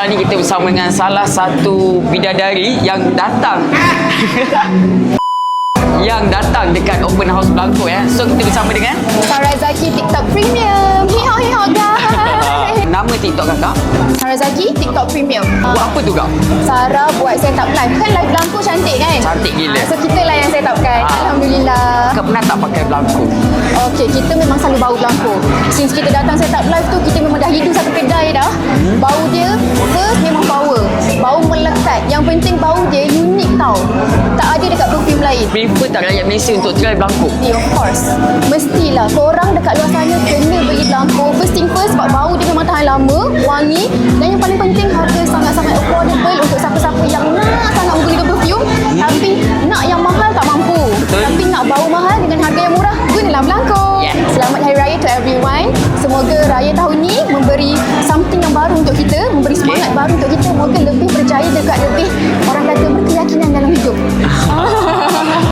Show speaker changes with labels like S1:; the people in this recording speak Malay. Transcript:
S1: Hari ni kita bersama dengan salah satu bidadari yang datang yang datang dekat open house Blanco ya. So kita bersama dengan
S2: Sarah Zaki TikTok Premium. Hiho hiho guys.
S1: nama TikTok kakak.
S2: Sarah Zaki TikTok Premium.
S1: Buat apa tu kak?
S2: Sarah buat set up live. Kan live Blanco cantik kan?
S1: Cantik gila.
S2: So kita lah yang set up kan.
S1: Ah.
S2: Alhamdulillah.
S1: Kakak pernah tak pakai Blanco?
S2: Okey, kita memang selalu bau Blanco. Since kita datang set up live tu, kita memang dah hidup satu kedai dah. Penting bau dia unik tau. Tak ada dekat perfume lain.
S1: Prefer tak rakyat Malaysia untuk try Blanco?
S2: Yeah, of course. Mestilah. Korang dekat luar sana kena beli Blanco. First thing first sebab bau dia memang tahan lama, wangi. Dan yang paling penting harga sangat-sangat affordable untuk siapa-siapa yang nak sangat menggunakan perfume. Tapi nak yang mahal tak mampu.
S1: Betul.
S2: Tapi nak bau mahal dengan harga yang murah, gunalah Blanco.
S1: Yeah.
S2: Selamat Hari Raya to everyone. Semoga Raya tahun ni memberi something yang baru untuk kita, memberi semangat baru untuk kita. Moga lebih berjaya dekat lebih